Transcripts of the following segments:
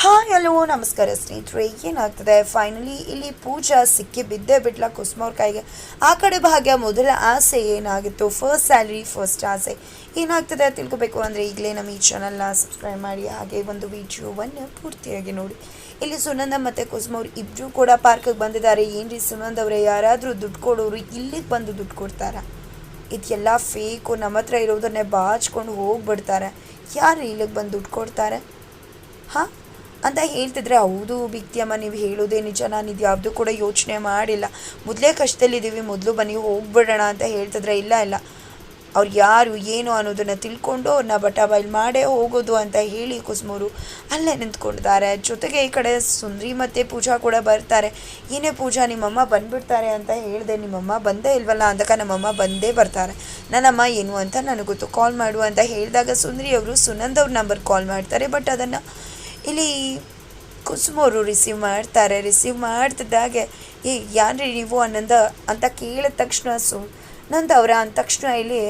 Hi hello, ನಮಸ್ಕಾರ ಸ್ನೇಹಿತರೆ. ಏನಾಗ್ತದೆ? ಫೈನಲಿ ಇಲ್ಲಿ ಪೂಜಾ ಸಿಕ್ಕಿ ಬಿದ್ದೇ ಬಿಡ್ಲ ಕುಸುಮವ್ರ ಕೈಗೆ. ಆ ಕಡೆ ಭಾಗ್ಯ ಮೊದಲ ಆಸೆ ಏನಾಗಿತ್ತು? ಫಸ್ಟ್ ಸ್ಯಾಲ್ರಿ ಫಸ್ಟ್ ಆಸೆ. ಏನಾಗ್ತದೆ ತಿಳ್ಕೊಬೇಕು ಅಂದರೆ ಈಗಲೇ ನಮ್ಮ ಈ ಚಾನಲ್ನ ಸಬ್ಸ್ಕ್ರೈಬ್ ಮಾಡಿ, ಹಾಗೆ ಒಂದು ವಿಡಿಯೋವನ್ನು ಪೂರ್ತಿಯಾಗಿ ನೋಡಿ. ಇಲ್ಲಿ ಸುನಂದ ಮತ್ತು ಕುಸುಮವ್ರು ಇಬ್ಬರು ಕೂಡ ಪಾರ್ಕಿಗೆ ಬಂದಿದ್ದಾರೆ. ಏನ್ರಿ ಸುನಂದ್ ಅವರೇ? ಯಾರಾದರೂ ದುಡ್ಡು ಕೊಡೋರು ಇಲ್ಲಿಗೆ ಬಂದು ದುಡ್ಡು ಕೊಡ್ತಾರಾ? ಇದೆಲ್ಲ ಫೇಕು ನಮ್ಮ ಹತ್ರ ಇರೋದನ್ನೇ ಬಾಚ್ಕೊಂಡು ಹೋಗ್ಬಿಡ್ತಾರೆ. ಯಾರು ಇಲ್ಲಿಗೆ ಬಂದು ದುಡ್ಡು ಕೊಡ್ತಾರೆ? ಹಾಂ? ಅಂತ ಹೇಳ್ತಿದ್ರೆ, ಹೌದು ಬಿಕ್ತಿಯಮ್ಮ ನೀವು ಹೇಳೋದೇ ನಿಜ. ನಾನು ಇದು ಯಾವುದು ಕೂಡ ಯೋಚನೆ ಮಾಡಿಲ್ಲ. ಮೊದಲೇ ಕಷ್ಟದಲ್ಲಿದ್ದೀವಿ. ಮೊದಲು ಬನ್ನಿ, ಹೋಗ್ಬಿಡೋಣ ಅಂತ ಹೇಳ್ತಿದ್ರೆ, ಇಲ್ಲ ಇಲ್ಲ. ಅವ್ರು ಯಾರು, ಏನು ಅನ್ನೋದನ್ನು ತಿಳ್ಕೊಂಡು ಅವ್ರನ್ನ ಬಟ ಬಾಯ್ಲ್ ಮಾಡೇ ಹೋಗೋದು ಅಂತ ಹೇಳಿ ಕುಸುಮರು ಅಲ್ಲೇ ನಿಂತ್ಕೊಂಡಿದ್ದಾರೆ. ಜೊತೆಗೆ ಈ ಕಡೆ ಸುಂದ್ರಿ ಮತ್ತು ಪೂಜಾ ಕೂಡ ಬರ್ತಾರೆ. ಏನೇ ಪೂಜಾ, ನಿಮ್ಮಮ್ಮ ಬಂದ್ಬಿಡ್ತಾರೆ ಅಂತ ಹೇಳಿದೆ. ನಿಮ್ಮಮ್ಮ ಬಂದೇ ಇಲ್ವಲ್ಲ ಅಂದಾಗ ನಮ್ಮಮ್ಮ ಬಂದೇ ಬರ್ತಾರೆ. ನನ್ನಮ್ಮ, ಏನು ಅಂತ ನನಗೆ ಗೊತ್ತು. ಕಾಲ್ ಮಾಡು ಅಂತ ಹೇಳಿದಾಗ ಸುಂದ್ರಿ ಅವರು ಸುನಂದ್ ಅವ್ರ ನಂಬರ್ ಕಾಲ್ ಮಾಡ್ತಾರೆ. ಬಟ್ ಅದನ್ನು ಇಲ್ಲಿ ಕುಸುಮವರು ರಿಸೀವ್ ಮಾಡ್ತಾರೆ ರಿಸೀವ್ ಮಾಡ್ತಿದ್ದಾಗೆ ಏ ಯಾರೀ ನೀವು? ಅನ್ನಂದ, ಅಂತ ಕೇಳಿದ ತಕ್ಷಣ ಸು ನಂದು ಅವರ ಅಂದ ತಕ್ಷಣ ಇಲ್ಲಿ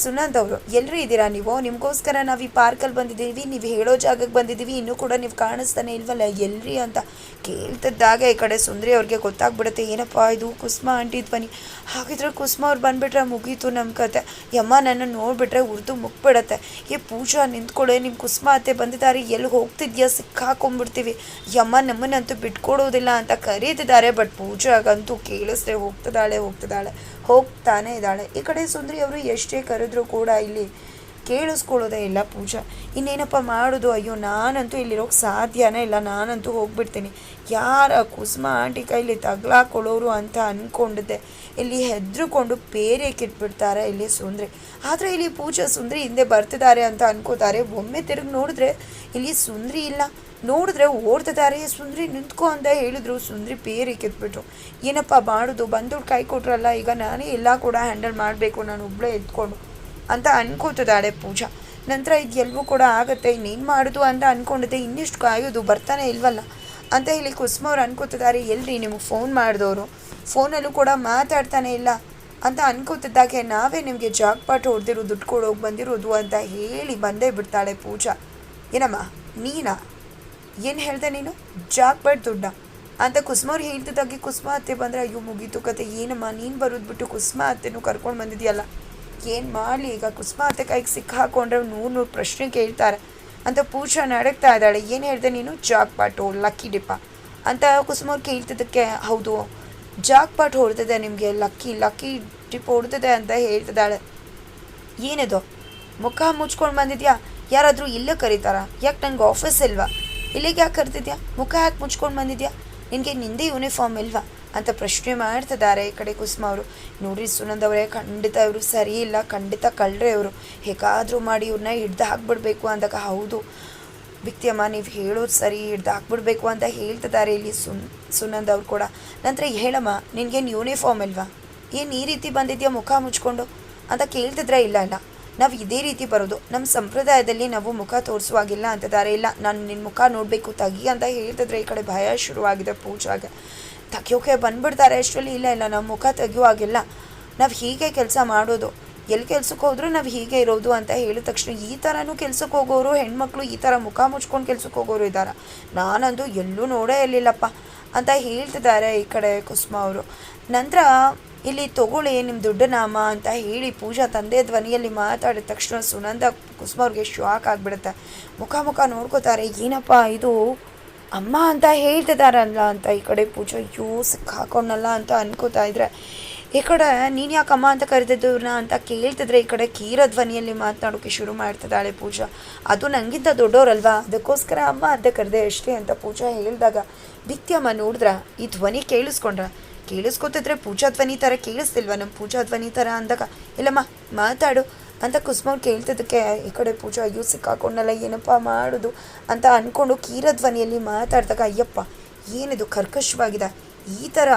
ಸುನಂದ್ ಅವರು ಎಲ್ಲರೂ ಇದ್ದೀರಾ ನೀವು? ನಿಮಗೋಸ್ಕರ ನಾವು ಈ ಪಾರ್ಕಲ್ಲಿ ಬಂದಿದ್ದೀವಿ, ನೀವು ಹೇಳೋ ಜಾಗಕ್ಕೆ ಬಂದಿದ್ದೀವಿ, ಇನ್ನೂ ಕೂಡ ನೀವು ಕಾಣಿಸ್ತಾನೆ ಇಲ್ವಲ್ಲ? ಎಲ್ರಿ ಅಂತ ಕೇಳ್ತಿದ್ದಾಗ ಈ ಕಡೆ ಸುಂದ್ರಿ ಅವ್ರಿಗೆ ಗೊತ್ತಾಗ್ಬಿಡುತ್ತೆ, ಏನಪ್ಪ ಇದು ಕುಸ್ಮಾ ಆಂಟಿ ಧ್ವನಿ. ಹಾಗಿದ್ರೆ ಕುಸ್ಮಾ ಅವ್ರು ಬಂದುಬಿಟ್ರೆ ಮುಗೀತು ನಮ್ಮ ಕತೆ. ಯಮ್ಮ ನನ್ನ ನೋಡಿಬಿಟ್ರೆ ಉರ್ದು ಮುಗ್ಬಿಡತ್ತೆ. ಏ ಪೂಜಾ ನಿಂತ್ಕೊಳ್ಳೆ ನಿಮ್ಮ ಕುಸ್ಮಾ ಅತ್ತೆ ಬಂದಿದ್ದಾರೆ ಎಲ್ಲಿ ಹೋಗ್ತಿದ್ಯಾ? ಸಿಕ್ಕಾಕೊಂಡ್ಬಿಡ್ತೀವಿ ಯಮ್ಮ ನಮ್ಮನ್ನಂತೂ ಬಿಟ್ಕೊಡೋದಿಲ್ಲ ಅಂತ ಕರೀತಿದ್ದಾರೆ, ಬಟ್ ಪೂಜಾಗಂತೂ ಕೇಳಿಸ್ದೆ ಹೋಗ್ತಿದ್ದಾಳೆ ಹೋಗ್ತಿದ್ದಾಳೆ. ಹೋಗ್ತಾನೆ ಇದ್ದಾಳೆ. ಈ ಕಡೆ ಸುಂದ್ರಿ ಅವರು ಎಷ್ಟೇ ಕರೆದ್ರೂ ಕೂಡ ಇಲ್ಲಿ ಕೇಳಿಸ್ಕೊಳ್ಳೋದೇ ಇಲ್ಲ ಪೂಜಾ. ಇನ್ನೇನಪ್ಪ ಮಾಡೋದು? ಅಯ್ಯೋ, ನಾನಂತೂ ಇಲ್ಲಿರೋಕೆ ಸಾಧ್ಯನೇ ಇಲ್ಲ. ನಾನಂತೂ ಹೋಗ್ಬಿಡ್ತೀನಿ. ಯಾರ ಕುಸುಮ ಆಂಟಿ ಕೈಲಿ ತಗ್ಲಾಕೊಳ್ಳೋರು ಅಂತ ಅಂದ್ಕೊಂಡಿದ್ದೆ ಇಲ್ಲಿ ಹೆದ್ರುಕೊಂಡು ಬೇರೆ ಕಿಟ್ಬಿಡ್ತಾರೆ ಇಲ್ಲಿ ಸುಂದ್ರಿ. ಆದರೆ ಇಲ್ಲಿ ಪೂಜಾ ಸುಂದ್ರಿ ಹಿಂದೆ ಬರ್ತಿದ್ದಾರೆ ಅಂತ ಅನ್ಕೋತಾರೆ. ಒಮ್ಮೆ ತಿರುಗಿ ನೋಡಿದ್ರೆ ಇಲ್ಲಿ ಸುಂದ್ರಿ ಇಲ್ಲ. ನೋಡಿದ್ರೆ ಓಡ್ತಿದ್ದಾರೆ. ಸುಂದ್ರಿ ನಿಂತ್ಕೊ ಅಂತ ಹೇಳಿದ್ರು. ಸುಂದ್ರಿ ಬೇರೆ ಕಿತ್ಬಿಟ್ರು. ಏನಪ್ಪ ಮಾಡೋದು? ಬಂದವ್ರು ಕೈ ಕೊಟ್ರಲ್ಲ. ಈಗ ನಾನೇ ಎಲ್ಲ ಕೂಡ ಹ್ಯಾಂಡಲ್ ಮಾಡಬೇಕು. ನಾನು ಒಬ್ಬಳೇ ಎತ್ಕೊಂಡು. ಅಂತ ಅನ್ಕೋತದಾಳೆ ಪೂಜಾ. ನಂತರ ಇದು ಎಲ್ಲವೂ ಕೂಡ ಆಗುತ್ತೆ, ಇನ್ನೇನು ಮಾಡೋದು ಅಂತ ಅಂದ್ಕೊಂಡಿದ್ದೆ ಇನ್ನಿಷ್ಟು ಕಾಯೋದು, ಬರ್ತಾನೆ ಇಲ್ವಲ್ಲ? ಅಂತ ಹೇಳಿ ಕುಸುಮವ್ರು ಅನ್ಕೋತಿದ್ದಾರೆ ಎಲ್ರಿ ನಿಮಗೆ ಫೋನ್ ಮಾಡಿದವರು. ಫೋನಲ್ಲೂ ಕೂಡ ಮಾತಾಡ್ತಾನೆ ಇಲ್ಲ ಅಂತ ಅನ್ಕೋತಿದ್ದಾಗೆ ನಾವೇ ನಿಮಗೆ ಜಾಕ್ಪಾಟ್ ಹೊಡೆದಿರೋ ದುಡ್ಡು ಕೊಡೋಗಿ ಬಂದಿರೋದು ಅಂತ ಹೇಳಿ ಬಂದೇ ಬಿಡ್ತಾಳೆ ಪೂಜಾ. ಏನಮ್ಮ, ನೀನಾ? ಏನು ಹೇಳ್ದೆ ನೀನು? ಜಾಕ್ಪಾಟ್ ದುಡ್ಡ? ಅಂತ ಕುಸುಮವ್ರು ಹೇಳ್ತಿದ್ದಾಗೆ, ಕುಸುಮ ಅತ್ತೆ ಬಂದರೆ, ಅಯ್ಯೋ, ಮುಗೀತು ಕತೆ, ಏನಮ್ಮ, ನೀನು ಬರೋದು ಬಿಟ್ಟು ಕುಸುಮ ಅತ್ತೆನೂ ಕರ್ಕೊಂಡು ಬಂದಿದ್ಯಲ್ಲ? ಏನು ಮಾಡಲಿ? ಈಗ ಕುಸುಮ ಅತ್ತೆ ಕೈಗೆ ಸಿಕ್ಕಾಕೊಂಡ್ರೆ ನೂರು ನೂರು ಪ್ರಶ್ನೆ ಕೇಳ್ತಾರೆ. ಅಂತ ಪೂಜಾ ನಡಕ್ತಾ ಇದ್ದಾಳೆ. ಏನು ಹೇಳಿದೆ ನೀನು? Jack pot lucky dip. ಅಂತ ಕುಸುಮವ್ರು ಕೇಳ್ತಿದ್ದಕ್ಕೆ, ಹೌದು ಜಾಕ್ ಪಾಟ್ ಹೊಡ್ತಿದೆ ನಿಮಗೆ, ಲಕ್ಕಿ ಲಕ್ಕಿ ಡಿಪ್ ಹೊಡ್ತದೆ ಅಂತ ಹೇಳ್ತಿದ್ದಾಳೆ. ಏನಿದು? ಮುಖ ಮುಚ್ಕೊಂಡು ಬಂದಿದ್ಯಾ? ಯಾರಾದರೂ ಇಲ್ಲೇ ಕರೀತಾರ? ಯಾಕೆ ನಂಗೆ ಆಫೀಸ್ ಇಲ್ವಾ? ಇಲ್ಲಿಗೆ ಯಾಕೆ ಕರ್ತಿದ್ಯಾ? ಮುಖ ಯಾಕೆ ಮುಚ್ಕೊಂಡು ಬಂದಿದ್ಯಾ? ನಿನಗೆ ನಿಂದೇ ಯೂನಿಫಾರ್ಮ್ ಇಲ್ವಾ? ಅಂತ ಪ್ರಶ್ನೆ ಮಾಡ್ತಿದ್ದಾರೆ ಈ ಕಡೆ ಕುಸುಮ ಅವರು. ನೋಡ್ರಿ, ಸುನಂದ್ ಅವರೇ, ಖಂಡಿತ ಇವರು ಸರಿ ಇಲ್ಲ, ಖಂಡಿತ ಕಳ್ರೆ ಇವರು. ಹೇಗಾದರೂ ಮಾಡಿ ಇವ್ರನ್ನ ಹಿಡ್ದು ಹಾಕ್ಬಿಡ್ಬೇಕು ಅಂದಾಗ ಹೌದು. ವ್ಯಕ್ತಿಯಮ್ಮ ನೀವು ಹೇಳೋದು ಸರಿ, ಹಿಡ್ದು ಹಾಕ್ಬಿಡ್ಬೇಕು ಅಂತ ಹೇಳ್ತಿದ್ದಾರೆ ಇಲ್ಲಿ ಸುನ್, ಸುನಂದ್ ಅವ್ರು ಕೂಡ. ನಂತರ ಹೇಳಮ್ಮ, ನಿನಗೇನು ಯೂನಿಫಾರ್ಮ್ ಅಲ್ವಾ? ಏನು ಈ ರೀತಿ ಬಂದಿದ್ಯಾ ಮುಖ ಮುಚ್ಕೊಂಡು? ಅಂತ ಕೇಳ್ತಿದ್ರೆ ಇಲ್ಲ ಇಲ್ಲ ನಾವು ಇದೇ ರೀತಿ ಬರೋದು ನಮ್ಮ ಸಂಪ್ರದಾಯದಲ್ಲಿ ನಾವು ಮುಖ ತೋರಿಸುವಾಗಿಲ್ಲ ಅಂತಿದ್ದಾರೆ ಇಲ್ಲ ನಾನು ನಿನ್ನ ಮುಖ ನೋಡಬೇಕು, ತಗಿ ಅಂತ ಹೇಳ್ತಿದ್ರೆ ಈ ಕಡೆ ಭಯ ಶುರುವಾಗಿದೆ ಪೂಜಾಗೆ. ತಗಿಯೋಕೆ ಬಂದ್ಬಿಡ್ತಾರೆ, ಅಷ್ಟರಲ್ಲಿ ಇಲ್ಲ ಇಲ್ಲ ನಾವು ಮುಖ ತೆಗಿಯುವಾಗಿಲ್ಲ ನಾವು ಹೀಗೆ ಕೆಲಸ ಮಾಡೋದು ಎಲ್ಲಿ ಕೆಲ್ಸಕ್ಕೆ ಹೋದ್ರೂ ನಾವು ಹೀಗೆ ಇರೋದು ಅಂತ ಹೇಳಿದ ತಕ್ಷಣ ಈ ಥರನೂ ಕೆಲ್ಸಕ್ಕೆ ಹೋಗೋರು, ಹೆಣ್ಮಕ್ಳು ಈ ಥರ ಮುಖ ಮುಚ್ಕೊಂಡು ಕೆಲ್ಸಕ್ಕೆ ಹೋಗೋರು ಇದ್ದಾರ. ನಾನಂತೂ ಎಲ್ಲೂ ನೋಡೇ ಇರಲಿಲ್ಲಪ್ಪ ಅಂತ ಹೇಳ್ತಿದ್ದಾರೆ ಈ ಕಡೆ ಕುಸುಮ ಅವರು. ನಂತರ ಇಲ್ಲಿ ತಗೊಳ್ಳಿ ನಿಮ್ಮ ದುಡ್ಡನಾಮ ಅಂತ ಹೇಳಿ ಪೂಜಾ ತಂದೆ ಧ್ವನಿಯಲ್ಲಿ ಮಾತಾಡಿದ ತಕ್ಷಣ ಸುನಂದ ಕುಸುಮ ಅವ್ರಿಗೆ ಶಾಕ್ ಆಗಿಬಿಡುತ್ತೆ. ಮುಖ ಮುಖ ನೋಡ್ಕೋತಾರೆ, ಏನಪ್ಪ ಇದು? ಅಮ್ಮ ಅಂತ ಹೇಳ್ತಿದಾರಲ್ಲ ಅಂತ ಈ ಕಡೆ ಪೂಜಾ, ಅಯ್ಯೋ ಸಿಕ್ಕಾಕೊಂಡಲ್ಲ ಅಂತ ಅನ್ಕೋತಾ ಇದ್ರೆ. ಈ ಕಡೆ ನೀನು ಯಾಕಮ್ಮ ಅಂತ ಅಂತ ಕರೆದಿದ್ದವ್ರನ್ನ ಅಂತ ಕೇಳ್ತಿದ್ರೆ ಈ ಕಡೆ ಧ್ವನಿಯಲ್ಲಿ ಮಾತನಾಡೋಕೆ ಶುರು ಮಾಡ್ತಿದ್ದಾಳೆ ಪೂಜಾ. ಅದು ನಂಗಿಂತ ದೊಡ್ಡೋರಲ್ವಾ? ಅದಕ್ಕೋಸ್ಕರ ಅಮ್ಮ ಅಂತ ಕರೆದೆ ಅಷ್ಟೇ ಅಂತ ಪೂಜಾ ಹೇಳಿದಾಗ ಬಿತ್ಯಮ್ಮ ನೋಡಿದ್ರ? ಈ ಧ್ವನಿ ಕೇಳಿಸ್ಕೊಂಡ್ರ? ಕೇಳಿಸ್ಕೊತಿದ್ರೆ ಪೂಜಾ ಧ್ವನಿ ಥರ ಕೇಳಿಸ್ತಿಲ್ವಾ? ನಮ್ಮ ಪೂಜಾ ಧ್ವನಿ ಥರ ಅಂದಾಗ, ಇಲ್ಲಮ್ಮ, ಮಾತಾಡು. ಅಂತ ಕುಸ್ಮವ್ ಕೇಳ್ತಿದ್ದಕ್ಕೆ ಈ ಕಡೆ ಪೂಜಾ, ಅಯ್ಯೋ, ಸಿಕ್ಕಾಕೊಂಡಲ್ಲ, ಏನಪ್ಪ ಮಾಡೋದು? ಅಂತ ಅಂದ್ಕೊಂಡು ಧ್ವನಿಯಲ್ಲಿ ಮಾತಾಡಿದಾಗ, ಅಯ್ಯಪ್ಪ, ಏನಿದು ಕರ್ಕಶವಾಗಿದೆ? ಈ ಥರ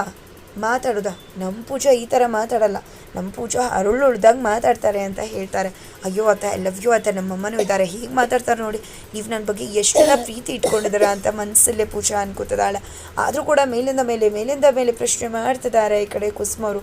ಮಾತಾಡೋದ. ನಮ್ಮ ಪೂಜಾ ಈ ಥರ ಮಾತಾಡಲ್ಲ. ನಮ್ಮ ಪೂಜಾ ಅರುಳುಳ್ದಾಗ ಮಾತಾಡ್ತಾರೆ ಅಂತ ಹೇಳ್ತಾರೆ. ಅಯ್ಯೋ ಅತ್ತ ಐ ಲವ್ ಯು ಅತ್ತ ನಮ್ಮಮ್ಮನೂ ಇದ್ದಾರೆ ಹೀಗೆ ಮಾತಾಡ್ತಾರೆ ನೋಡಿ. ನೀವು ನನ್ನ ಬಗ್ಗೆ ಎಷ್ಟೆಲ್ಲ ಪ್ರೀತಿ ಇಟ್ಕೊಂಡಿದ್ದೀರಾ ಅಂತ ಮನಸ್ಸಲ್ಲೇ ಪೂಜಾ ಅನ್ಕೋತದಾಳೆ. ಆದರೂ ಕೂಡ ಮೇಲಿಂದ ಮೇಲೆ ಮೇಲಿಂದ ಮೇಲೆ ಪ್ರಶ್ನೆ ಮಾಡ್ತಿದ್ದಾರೆ ಈ ಕಡೆ ಕುಸುಮವರು.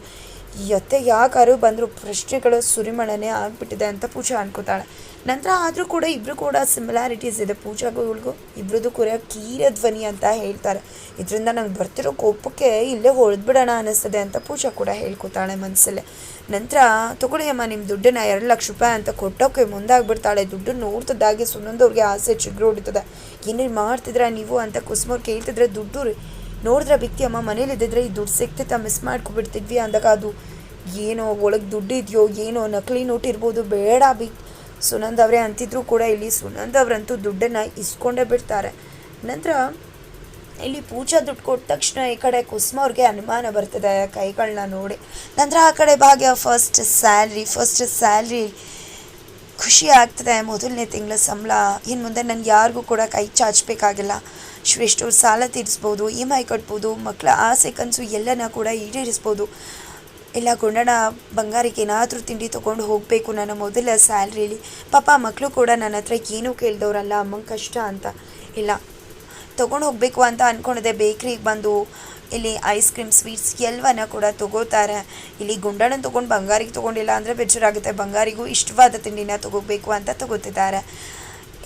ಯತ್ತೆ ಯಾಕಾರು ಬಂದರೂ ಪ್ರಶ್ನೆಗಳು ಸುರಿಮಣನೆ ಆಗಿಬಿಟ್ಟಿದೆ ಅಂತ ಪೂಜಾ ಅನ್ಕೋತಾಳೆ. ನಂತರ ಆದರೂ ಕೂಡ ಇಬ್ಬರು ಕೂಡ ಸಿಮಿಲಾರಿಟೀಸ್ ಇದೆ ಪೂಜಾಗೂ ಇವಳಿಗೂ ಇಬ್ಬರದು ಕೂಡ ಕೀರ ಧ್ವನಿ ಅಂತ ಹೇಳ್ತಾರೆ. ಇದರಿಂದ ನಂಗೆ ಬರ್ತಿರೋ ಕೋಪಕ್ಕೆ ಇಲ್ಲೇ ಹೊಡೆದ್ಬಿಡೋಣ ಅನ್ನಿಸ್ತದೆ ಅಂತ ಪೂಜಾ ಕೂಡ ಹೇಳ್ಕೊತಾಳೆ ಮನಸ್ಸಲ್ಲೇ ನಂತರ, ತಗೊಳ್ಳಿ ಅಮ್ಮ ನಿಮ್ಮ ದುಡ್ಡನ್ನ ಎರಡು ಲಕ್ಷ ರೂಪಾಯಿ ಅಂತ ಕೊಟ್ಟೋಕೆ ಮುಂದಾಗ್ಬಿಡ್ತಾಳೆ. ದುಡ್ಡು ನೋಡ್ತದಾಗೆ ಸುನ್ನೊಂದವ್ರಿಗೆ ಆಸೆ ಚಿಗ್ರು ಹೊಡಿತದೆ ಏನೇನು ಮಾಡ್ತಿದ್ರ ನೀವು? ಅಂತ ಕುಸುಮವ್ರು ಕೇಳ್ತಿದ್ರೆ, ದುಡ್ಡು ನೋಡಿದ್ರೆ ಬಿತ್ತಿ ಅಮ್ಮ ಮನೇಲಿ ಇದ್ದಿದ್ರೆ ಈ ದುಡ್ಡು ಸಿಕ್ತಿತ್ತ ಮಿಸ್ ಮಾಡ್ಕೊಬಿಡ್ತಿದ್ವಿ ಅಂದಾಗ ಅದು ಏನೋ, ಒಳಗೆ ದುಡ್ಡು ಇದೆಯೋ ಏನೋ ನಕಲಿ ನೋಟ್ ಇರ್ಬೋದು, ಬೇಡ ಬಿ. ಸುನಂದ್ ಅವರೇ ಅಂತಿದ್ರು ಕೂಡ ಇಲ್ಲಿ ಸುನಂದ್ ಅವರಂತೂ ದುಡ್ಡನ್ನು ಇಸ್ಕೊಂಡೇ ಬಿಡ್ತಾರೆ. ನಂತರ ಇಲ್ಲಿ ಪೂಜಾ ದುಡ್ಡು ಕೊಟ್ಟ ತಕ್ಷಣ ಈ ಕಡೆ ಕುಸುಮ ಅವ್ರಿಗೆ ಅನುಮಾನ ಬರ್ತದೆ ಕೈಗಳನ್ನ ನೋಡಿ. ನಂತರ ಆ ಕಡೆ ಭಾಗ್ಯ ಫಸ್ಟ್ ಸ್ಯಾಲ್ರಿ ಫಸ್ಟ್ ಸ್ಯಾಲ್ರಿ ಖುಷಿ ಆಗ್ತದೆ ಮೊದಲನೇ ತಿಂಗಳ ಸಂಬಳ. ಇನ್ನು ಮುಂದೆ ನನಗೆ ಯಾರಿಗೂ ಕೂಡ ಕೈ ಚಾಚಬೇಕಾಗಿಲ್ಲ. ಶ್ರೇಷ್ಠ ಸಾಲ ತೀರಿಸ್ಬೋದು, ಇ ಎಂ ಐ ಕಟ್ಬೋದು ಮಕ್ಕಳ ಆಸೆ ಕನಸು ಎಲ್ಲನ ಕೂಡ ಈಡೇರಿಸ್ಬೋದು. ಇಲ್ಲ ಗೊಂಡಣ, ಬಂಗಾರಕ್ಕೆ ಏನಾದರೂ ತಿಂಡಿ ತೊಗೊಂಡು ಹೋಗಬೇಕು ನನ್ನ ಮೊದಲ ಸ್ಯಾಲ್ರಿಲಿ. ಪಾಪ ಮಕ್ಕಳು ಕೂಡ ನನ್ನ ಹತ್ರ ಏನೂ ಕೇಳ್ದವ್ರಲ್ಲ, ಅಮ್ಮಂಗೆ ಕಷ್ಟ ಅಂತ. ಇಲ್ಲ, ತೊಗೊಂಡು ಹೋಗಬೇಕು ಅಂತ ಅಂದ್ಕೊಂಡಿದ್ದೆ ಬೇಕ್ರಿಗೆ ಬಂದು ಇಲ್ಲಿ ಐಸ್ ಕ್ರೀಮ್ ಸ್ವೀಟ್ಸ್ ಎಲ್ಲವನ್ನ ಕೂಡ ತಗೋತಾರೆ. ಇಲ್ಲಿ ಗುಂಡಣ್ಣ ತೊಗೊಂಡು ಬಂಗಾರಿಗೆ ತೊಗೊಂಡಿಲ್ಲ ಅಂದರೆ ಬೇಜಾರಾಗುತ್ತೆ ಬಂಗಾರಿಗೂ ಇಷ್ಟವಾದ ತಿಂಡಿನ ತಗೋಬೇಕು ಅಂತ ತಗೋತಿದ್ದಾರೆ.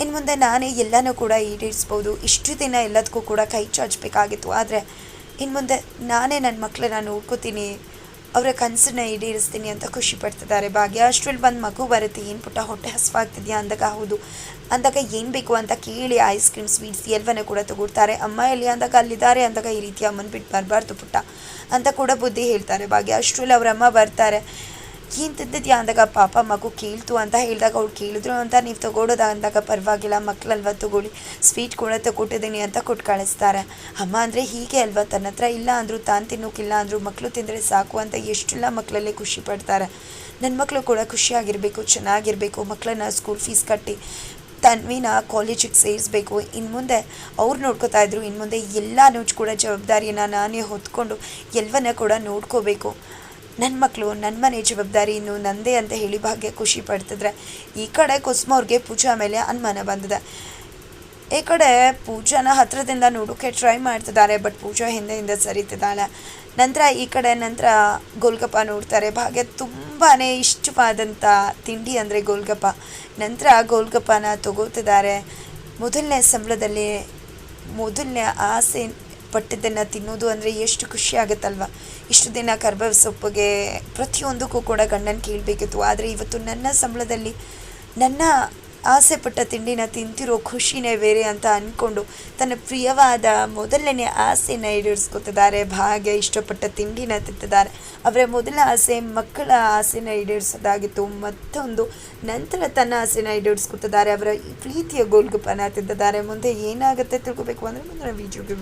ಇನ್ನು ಮುಂದೆ ನಾನೇ ಎಲ್ಲನೂ ಕೂಡ ಈಡೇರಿಸ್ಬೋದು. ಇಷ್ಟು ದಿನ ಎಲ್ಲದಕ್ಕೂ ಕೂಡ ಕೈ ಚಾಚಬೇಕಾಗಿತ್ತು. ಆದರೆ ಇನ್ನು ಮುಂದೆ ನಾನೇ ನನ್ನ ಮಕ್ಕಳನ್ನ ನೋಡ್ಕೋತೀನಿ. ಅವರ ಕನಸನ್ನ ಈಡೇರಿಸ್ತೀನಿ ಅಂತ ಖುಷಿ ಪಡ್ತಿದ್ದಾರೆ. ಭಾಗ್ಯ ಅಷ್ಟ್ರಲ್ಲಿ ಬಂದು ಮಗು ಬರುತ್ತೆ, ಏನು ಪುಟ್ಟ ಹೊಟ್ಟೆ ಹಸುವಾಗ್ತಿದೆಯಾ ಅಂದಾಗ? ಹೌದು. ಅಂದಾಗ ಏನು ಬೇಕು ಅಂತ ಕೇಳಿ ಐಸ್ ಕ್ರೀಮ್ ಸ್ವೀಟ್ಸ್ ಎಲ್ಲವನ್ನ ಕೂಡ ತಗೊಳ್ತಾರೆ. ಅಮ್ಮ ಎಲ್ಲಿ ಅಂದಾಗ ಅಲ್ಲಿದ್ದಾರೆ, ಅಂದಾಗ ಈ ರೀತಿ ಅಮ್ಮನ ಬಿಟ್ಟು ಬರಬಾರ್ದು ಪುಟ್ಟ ಅಂತ ಕೂಡ ಬುದ್ಧಿ ಹೇಳ್ತಾರೆ. ಭಾಗ್ಯ ಅಷ್ಟ್ರಲ್ಲಿ ಅವರಮ್ಮ ಬರ್ತಾರೆ. ತಿಂದಿದ್ಯಾ ಅಂದಾಗ ಪಾಪ ಮಗು ಕೇಳ್ತು ಅಂತ ಹೇಳಿದಾಗ ಅವ್ಳು ಕೇಳಿದ್ರು ಅಂತ ನೀವು ತಗೊಳೋದ ಅಂದಾಗ ಪರವಾಗಿಲ್ಲ ಮಕ್ಕಳಲ್ವ ತಗೊಳ್ಳಿ ಸ್ವೀಟ್ ಕೂಡ ತಗೊಟ್ಟಿದ್ದೀನಿ ಅಂತ ಕೊಟ್ಟು ಕಳಿಸ್ತಾರೆ. ಅಮ್ಮ ಅಂದರೆ ಹೀಗೆ ಅಲ್ವಾ, ತನ್ನ ಹತ್ರ ಇಲ್ಲ ಅಂದರೂ ತಾನು ತಿನ್ನೋಕ್ಕಿಲ್ಲ ಅಂದರೂ ಮಕ್ಕಳು ತಿಂದರೆ ಸಾಕು ಅಂತ ಎಷ್ಟೆಲ್ಲ ಮಕ್ಕಳಲ್ಲೇ ಖುಷಿ ಪಡ್ತಾರೆ. ನನ್ನ ಮಕ್ಕಳು ಕೂಡ ಖುಷಿಯಾಗಿರಬೇಕು ಚೆನ್ನಾಗಿರಬೇಕು ಮಕ್ಕಳನ್ನ ಸ್ಕೂಲ್ ಫೀಸ್ ಕಟ್ಟಿ ತನ್ವಿನ ಕಾಲೇಜಿಗೆ ಸೇರಿಸಬೇಕು. ಇನ್ನು ಮುಂದೆ ಅವ್ರು ನೋಡ್ಕೋತಾ ಇದ್ರು ಇನ್ನು ಮುಂದೆ ಎಲ್ಲನೂ ಕೂಡ ಜವಾಬ್ದಾರಿಯನ್ನು ನಾನೇ ಹೊತ್ಕೊಂಡು ಎಲ್ಲವನ್ನ ಕೂಡ ನೋಡ್ಕೋಬೇಕು. ನನ್ನ ಮಕ್ಕಳು ನನ್ನ ಮನೆ ಜವಾಬ್ದಾರಿ ಇನ್ನು ನಂದೇ ಅಂತ ಹೇಳಿ ಭಾಗ್ಯ ಖುಷಿ ಪಡ್ತಿದ್ರೆ. ಈ ಕಡೆ ಕುಸುಮ ಅವ್ರಿಗೆ ಪೂಜಾ ಮೇಲೆ ಅನುಮಾನ ಬಂದಿದೆ. ಈ ಕಡೆ ಪೂಜಾನ ಹತ್ರದಿಂದ ನೋಡೋಕ್ಕೆ ಟ್ರೈ ಮಾಡ್ತಿದ್ದಾರೆ ಬಟ್ ಪೂಜಾ ಹಿಂದೆ ಹಿಂದೆ ಸರಿತಿದ್ದಾಳೆ. ನಂತರ ಈ ಕಡೆ ನಂತರ ಗೋಲ್ಗಪ್ಪ ನೋಡ್ತಾರೆ. ಭಾಗ್ಯ ತುಂಬಾ ಇಷ್ಟವಾದಂಥ ತಿಂಡಿ ಅಂದರೆ ಗೋಲ್ಗಪ್ಪ. ನಂತರ ಗೋಲ್ಗಪ್ಪನ ತಗೋತಿದ್ದಾರೆ. ಮೊದಲನೇ ಸಂಬಳದಲ್ಲಿ, ಮೊದಲನೇ ಆಸೆ ಪಟ್ಟಿದ್ದನ್ನು ತಿನ್ನೋದು ಅಂದರೆ ಎಷ್ಟು ಖುಷಿ ಆಗುತ್ತಲ್ವ? ಇಷ್ಟು ದಿನ ಕರ್ಬೇವು ಸೊಪ್ಪಿಗೆ ಪ್ರತಿಯೊಂದಕ್ಕೂ ಕೂಡ ಗಂಡನ ಕೇಳಬೇಕಿತ್ತು. ಆದರೆ ಇವತ್ತು ನನ್ನ ಸಂಬಳದಲ್ಲಿ ನನ್ನ ಆಸೆ ಪಟ್ಟ ತಿಂಡಿನ ತಿಂತಿರೋ ಖುಷಿನೇ ಬೇರೆ ಅಂತ ಅಂದ್ಕೊಂಡು ತನ್ನ ಪ್ರಿಯವಾದ ಮೊದಲನೇ ಆಸೆನ ಈಡೇರಿಸ್ಕೊತಿದ್ದಾರೆ, ಭಾಗ್ಯ, ಇಷ್ಟಪಟ್ಟ ತಿಂಡಿನ ತಿಂತಿದ್ದಾರೆ. ಅವರ ಮೊದಲ ಆಸೆ ಮಕ್ಕಳ ಆಸೆನ ಈಡೇರಿಸೋದಾಗಿತ್ತು. ಮತ್ತೊಂದು, ನಂತರ ತನ್ನ ಆಸೆನ ಈಡೇರಿಸ್ಕೊತಿದ್ದಾರೆ. ಅವರ ಪ್ರೀತಿಯ ಗೋಲ್ಗುಪ್ಪನ ತಿಂತಿದ್ದಾರೆ. ಮುಂದೆ ಏನಾಗುತ್ತೆ ತಿಳ್ಕೊಬೇಕು ಅಂದರೆ ಮುಂದಿನ ವಿಡಿಯೋಗೆ